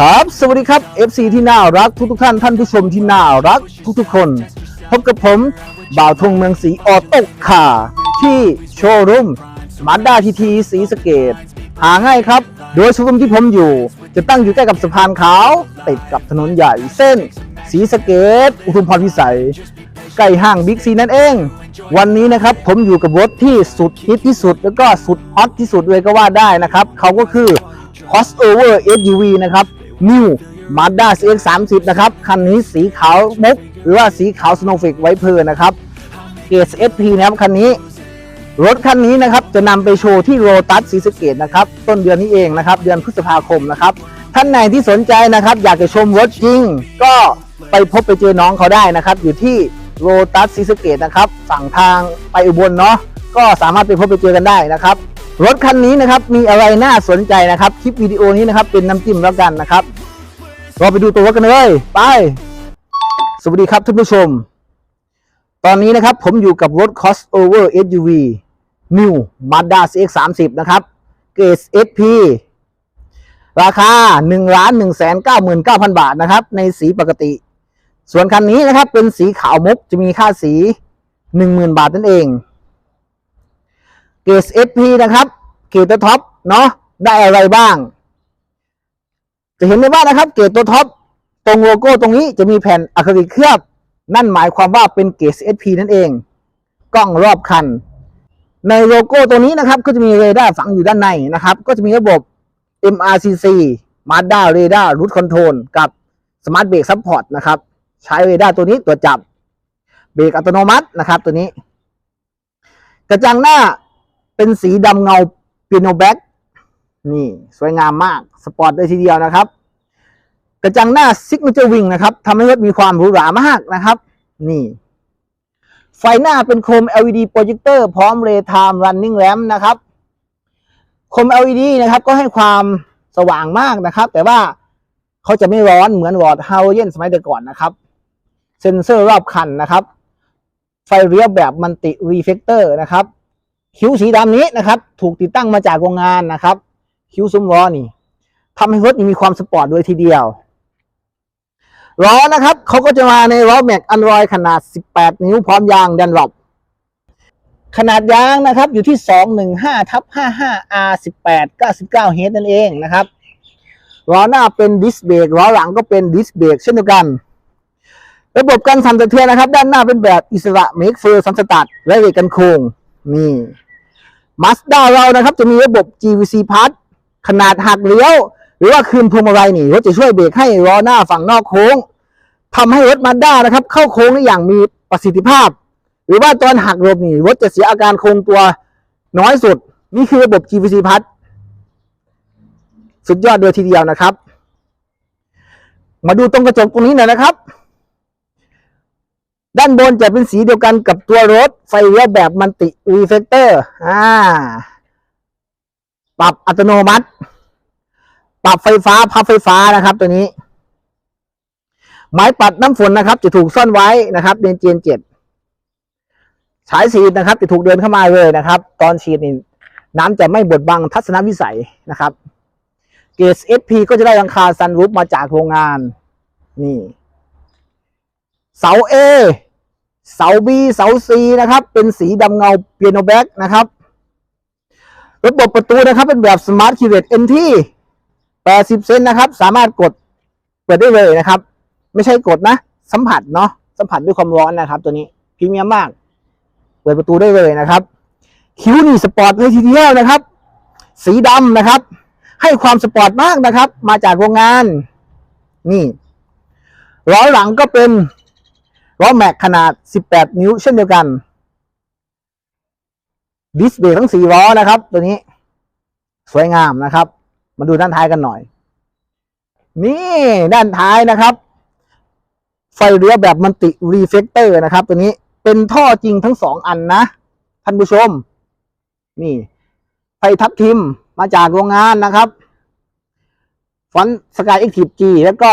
ครับ สวัสดีครับ FC ที่น่ารักทุกทุกท่านท่านผู้ชมที่น่ารักทุกทุกๆคน พบกับผมบ่าวทงเมืองศรีออโต้คาที่โชว์รูมมาด้าทีทีสีสเกต หาง่ายครับ โดยโชว์รูมที่ผมอยู่ จะตั้งอยู่ใกล้กับสะพานขาว ติดกับถนนใหญ่เส้น สีสเกต อุทุมพรพิสัย ใกล้ห้างบิ๊กซีนั่นเอง วันนี้นะครับผมอยู่กับรถที่สุดฮิตที่สุด แล้วก็สุดฮอตที่สุดเลยก็ว่าได้นะครับเขาก็คือ crossover SUV นะครับ New Mazda CX-30 นะครับคันนี้สีขาวมุกหรือว่าสีขาว Snowflake ไวเพลินนะครับเกรด SP นะครับคันนี้ รถคันนี้นะครับจะนำไปโชว์ที่โรตัสศรีสเกดนะครับต้นเดือนนี้เองนะครับเดือนพฤษภาคมนะครับท่านไหนที่สนใจนะครับ อยากจะชมรถจริง ก็ไปพบไปเจอน้องเขาได้นะครับ อยู่ที่โรตัสศรีสเกดนะครับ ฝั่งทางไปอุบลเนาะก็สามารถไปพบไปเจอกันได้นะครับ รถคันนี้นะครับมีอะไรน่าสนใจนะครับคลิปวิดีโอนี้นะครับเป็นน้ำจิ้มแล้วกันนะครับเราไปดูตัวรถกันเลยไปสวัสดีครับท่านผู้ชม ตอนนี้นะครับผมอยู่กับรถ crossover SUV New Mazda CX-30 นะครับเกรด SP ราคา 1 1 9 9 9 0 0 บาทนะครับ ในสีปกติ ส่วนคันนี้นะครับเป็นสีขาวมุกจะมีค่าสี 10,000 บาทนั่นเอง เกรด SP นะครับเกรดตัวท็อปเนาะได้อะไรบ้าง จะเห็นได้ว่านะครับ เกรดตัวท็อปตรงโลโก้ตรงนี้จะมีแผ่นอะคริลิกเคลือบ นั่นหมายความว่าเป็นเกรด SP นั่นเอง กล้องรอบคัน ในโลโก้ตัวนี้นะครับ ก็จะมีเรดาร์ฝังอยู่ด้านในนะครับ ก็จะมีระบบ MRCC Mazda Radar Route Control กับ Smart Brake Support นะครับ ใช้เรดาร์ตัวนี้ตรวจจับเบรกอัตโนมัตินะครับ ตัวนี้ กระจังหน้า เป็นสีดำเงาเปียโนแบ็กนี่สวยงามมาก สปอร์ตเลยทีเดียวนะครับ กระจังหน้าซิกเนเจอร์วิงนะครับทำให้รถมีความหรูหรามากนะครับ นี่ ไฟหน้าเป็นโคม LED โปรเจคเตอร์พร้อม Daytime Running Lamp นะครับโคม LED นะครับก็ให้ความสว่างมากนะครับ แต่ว่าเขาจะไม่ร้อนเหมือนวอร์ดฮาโลเจนสมัยแต่ก่อนนะครับ เซ็นเซอร์รอบคันนะครับ ไฟเลี้ยวแบบมันติรีเฟกเตอร์นะครับ คิ้วสีดำนี้นะครับ ถูกติดตั้งมาจากโรงงานนะครับ คิ้วซุ้มล้อนี่ทำให้รถมีความสปอร์ตโดยทีเดียวล้อนะครับเขาก็จะมาในล้อแม็กอันรอยขนาด 18 นิ้วพร้อมยางดันหลบขนาดยางนะครับอยู่ที่ 215ทับ55 R 18 99เฮนั่นเองนะครับล้อหน้าเป็นดิสเบรกล้อหลังก็เป็นดิสเบรกเช่นเดียวกัน ระบบการสั่นสะเทือนนะครับ ด้านหน้าเป็นแบบอิสระเมกเฟอร์ซัมสตัดและเรกกันโค้ง นี่มาสด้าเรานะครับ จะมีระบบ GVC Plus ขนาดหักเลี้ยว หรือว่าคืนพวงมาลัยนี่รถจะช่วยเบรกให้ล้อหน้าฝั่งนอกโค้งทำให้รถมาด้านะครับ เข้าโค้งได้อย่างมีประสิทธิภาพ หรือว่าตอนหักหลบนี่รถจะเสียอาการโค้งตัวน้อยสุด นี่คือระบบ GVC Plus สุดยอดโดยทีเดียวนะครับ มาดูตรงกระจกตรงนี้หน่อยนะครับ ด้านบนจะเป็นสีเดียวกันกับตัวรถ ไฟเลี้ยวแบบมันติรีเฟกเตอร์อ่าปรับอัตโนมัติ ปรับไฟฟ้าพับไฟฟ้านะครับ ตัวนี้ ไม้ปัดน้ำฝนนะครับ จะถูกซ่อนไว้นะครับเดนเจนเจ็ดสายฉีดนะครับ จะถูกเดินเข้ามาเลยนะครับ ตอนฉีดนี่น้ำจะไม่บดบังทัศนวิสัยนะครับ เกรด SP ก็จะได้หลังคาซันรูฟมาจากโรงงาน นี่ เสา A เสา B เสา C นะครับ เป็นสีดำเงาเปียโนแบ็กนะครับ ระบบประตูนะครับ เป็นแบบสมาร์ทคีย์เลสเอ็นที่80 เซนนะครับ สามารถกดเปิดได้เลยนะครับ ไม่ใช่กดนะ สัมผัสเนาะสัมผัสด้วยความร้อนนะครับ ตัวนี้พรีเมียมมาก เปิดประตูได้เลยนะครับ คิ้วนี่สปอร์ตเลยทีเดียวนะครับ สีดำนะครับ ให้ความสปอร์ตมากนะครับ มาจากโรงงาน นี่ล้อหลังก็เป็น ล้อแม็กขนาด 18 นิ้วเช่นเดียวกัน ดิสเบรกทั้ง 4 ล้อนะครับ ตัวนี้ สวยงามนะครับ มาดูด้านท้ายกันหน่อย นี่ด้านท้ายนะครับ ไฟเลี้ยวแบบมันติรีเฟกเตอร์นะครับ ตัวนี้เป็นท่อจริงทั้งสองอันนะ ท่านผู้ชม นี่ ไฟทับทิมมาจากโรงงานนะครับฟอนสกายเอ็กทีฟจีแล้วก็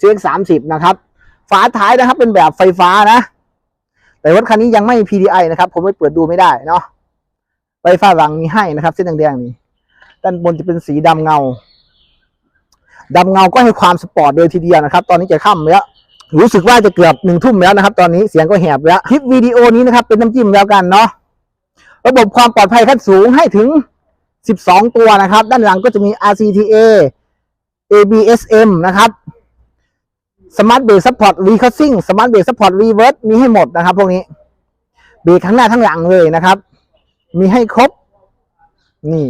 CX สามสิบนะครับ ฝาท้ายนะครับ เป็นแบบไฟฟ้านะ แต่รถคันนี้ยังไม่ PDI นะครับ ผมไม่เปิดดูไม่ได้เนาะไฟฟ้าหลังมีให้นะครับ เส้นแดงๆนี่ด้านบนจะเป็นสีดำเงาดำเงาก็ให้ความสปอร์ตเลยทีเดียวนะครับ ตอนนี้จะค่ำแล้วรู้สึกว่าจะเกือบหนึ่งทุ่มแล้วนะครับ ตอนนี้เสียงก็แหบแล้วคลิปวิดีโอนี้นะครับ เป็นน้ำจิ้มแล้วกันเนาะระบบความปลอดภัยขั้นสูงให้ถึง 12 ตัวนะครับ ด้านหลังก็จะมี RCTA ABSM นะครับ Smart Brake Support Recursing Smart Brake Support Reverse มีให้หมดนะครับ พวกนี้เบรกทั้งหน้าทั้งหลังเลยนะครับ มีให้ครบ นี่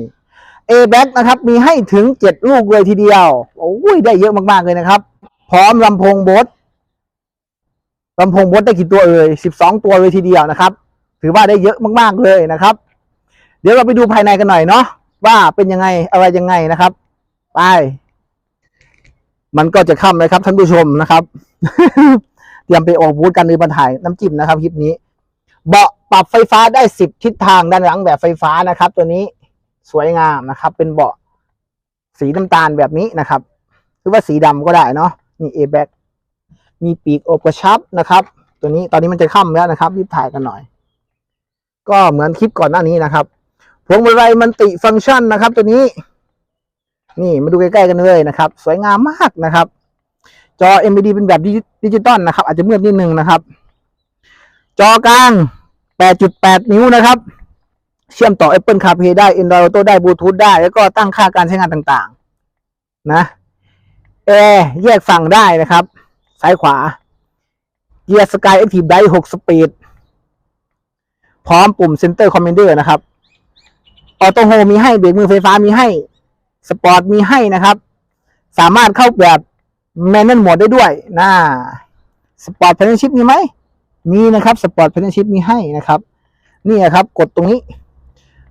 A back นะครับ มีให้ถึง7ลูกเลยทีเดียว โอ้ยได้เยอะมากๆเลยนะครับ พร้อมลำโพงบดลำโพงบดได้กี่ตัวเอ่ย12ตัวเลยทีเดียวนะครับ ถือว่าได้เยอะมากๆเลยนะครับ เดี๋ยวเราไปดูภายในกันหน่อยเนาะว่าเป็นยังไงอะไรยังไงนะครับ ไป มันก็จะค่ำเลยครับท่านผู้ชมนะครับเตรียมไปออกบูธกันในบันถ่ายน้ำจิ้มนะครับคลิปนี้ เบาะปรับไฟฟ้าได้สิบทิศทางด้านหลังแบบไฟฟ้านะครับ ตัวนี้สวยงามนะครับ เป็นเบาะสีน้ำตาลแบบนี้นะครับ หรือว่าสีดำก็ได้เนาะนี่เอแบ็มีปีกอบกระชับนะครับ ตัวนี้ตอนนี้มันจะค่ำแล้วนะครับรีบถ่ายกันหน่อย ก็เหมือนคลิปก่อนหน้านี้นะครับพวงมาลัยมันติฟังก์ชันนะครับ ตัวนี้ นี่มาดูใกล้ๆกันเลยนะครับ สวยงามมากนะครับ จอ MBD เป็นแบบดิจิตอลนะครับ อาจจะมืดนิดนึงนะครับ จอกลาง 8.8 นิ้วนะครับ เชื่อมต่อ Apple CarPlay ได้ Android Auto ได้ Bluetooth ได้ แล้วก็ตั้งค่าการใช้งานต่างๆ นะแอร์แยกฝั่งได้นะครับ ซ้ายขวาเกียร์ Sky Active Drive 6สปีด พร้อมปุ่ม Center Commander นะครับ ออโต้โฮมีให้ เบรกมือไฟฟ้ามีให้ สปอร์ตมีให้นะครับ สามารถเข้าแบบแมนน a ลโหมดได้ด้วยนะสปอร์ต p พ r นชิพมีไหมมีนะครับสปอร์ต p พ r นชิพมีให้นะครับ นี่ครับกดตรงนี้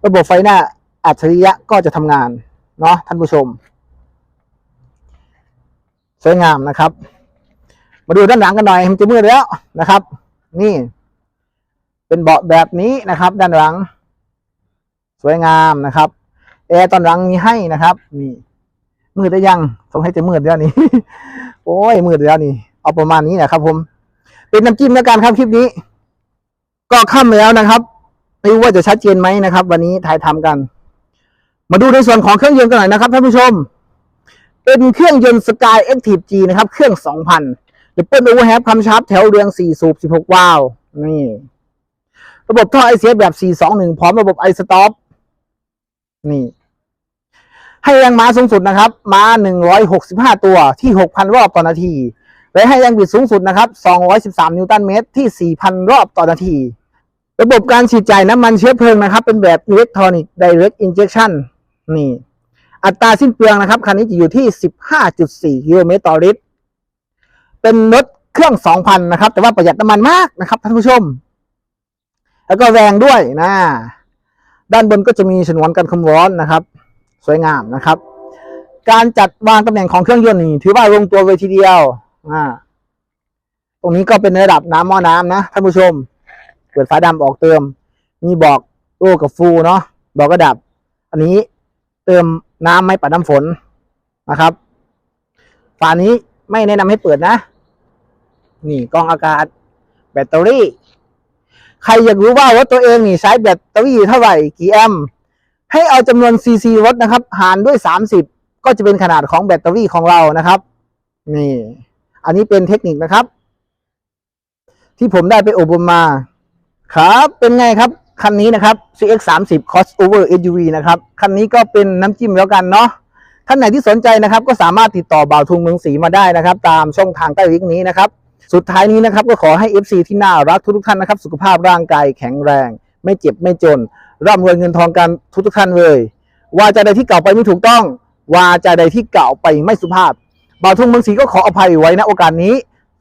ระบบไฟหน้าอัจฉริยะก็จะทำงานเนาะท่านผู้ชม สวยงามนะครับ มาดูด้านหลังกันหน่อยมันจะมืดแล้วนะครับ นี่ เป็นเบาะแบบนี้นะครับ ด้านหลัง สวยงามนะครับ แอร์ตอนหลังมีให้นะครับ นี่มืดได้ยังสงให้จะมืดแล้วนี่ โอ้ยมืดแล้วนี่ เอาประมาณนี้นะครับ ผม เป็นน้ำจิ้มแล้วกันครับคลิปนี้ ก็ค่ำแล้วนะครับ ไม่รู้ว่าจะชัดเจนไหมนะครับ วันนี้ถ่ายทำกัน มาดูในส่วนของเครื่องยนต์กันหน่อยนะครับท่านผู้ชม เป็นเครื่องยนต์ Sky Active G นะครับ เครื่อง 2,000 Triple Overhead คำชาร์ปแถวเรียง4 สูบ 16 วาล์วนี่ ระบบท่อไอเสียแบบ 421 พร้อมระบบไอสต็อปนี่ ให้แรงม้าสูงสุดนะครับ ม้า 165 ตัวที่ 6,000 รอบต่อนาที และให้แรงบิดสูงสุดนะครับ 213 นิวตันเมตรที่ 4,000 รอบต่อนาที ระบบการฉีดจ่ายน้ำมันเชื้อเพลิงนะครับ เป็นแบบอิเล็กทรอนิกส์ Direct Injection นี่ อัตราสิ้นเปลืองนะครับ คันนี้จะอยู่ที่ 15.4 กิโลเมตรต่อลิตร เป็นรถเครื่อง 2,000 นะครับ แต่ว่าประหยัดน้ำมันมากนะครับท่านผู้ชม แล้วก็แรงด้วยนะ ด้านบนก็จะมีฉนวนกันความร้อนนะครับ สวยงามนะครับ การจัดวางตำแหน่งของเครื่องยนต์นี่ถือว่าลงตัวเลยทีเดียวอ่าตรงนี้ก็เป็นระดับน้ำหม้อน้ำนะท่านผู้ชม เปิดฝาดำออกเติม มีบอกโอ้กับฟูเนาะบอกระดับ อันนี้เติมน้ำไม่ปัดน้ำฝนนะครับฝานี้ไม่แนะนำให้เปิดนะ นี่กรองอากาศ แบตเตอรี่ ใครอยากรู้ว่ารถตัวเองนี่ใช้แบตเตอรี่เท่าไหร่กี่แอมป์ ให้เอาจำนวนซีซีรถนะครับ หารด้วย 30 ก็จะเป็นขนาดของแบตเตอรี่ของเรานะครับ นี่ อันนี้เป็นเทคนิคนะครับ ที่ผมได้ไปอบรมมา ครับ เป็นไงครับ คันนี้นะครับ CX 3 0 crossover SUV นะครับ คันนี้ก็เป็นน้ำจิ้มแล้วกันเนาะท่านไหนที่สนใจนะครับ ก็สามารถติดต่อบ่าวทุงเมืองศรีมาได้นะครับ ตามช่องทางใต้ลิงก์นี้นะครับ สุดท้ายนี้นะครับ ก็ขอให้ FC ที่น่ารักทุกท่านนะครับ สุขภาพร่างกายแข็งแรง ไม่เจ็บไม่จน ร่ำรวยเงินทองกันทุกๆท่านเลย วาจะใดที่เก่าไปไม่ถูกต้อง วาจะใดที่เก่าไปไม่สุภาพบ่าวทุ่งเมืองศรีก็ขออภัยไว้ณโอกาสนี้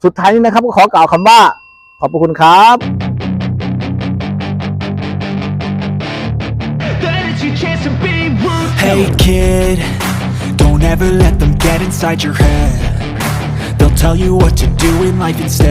สุดท้ายนี้นะครับก็ขอกล่าวคำว่า ขอบพระคุณครับ Hey kid, Don't ever let them get inside your head They'll tell you what to do in life instead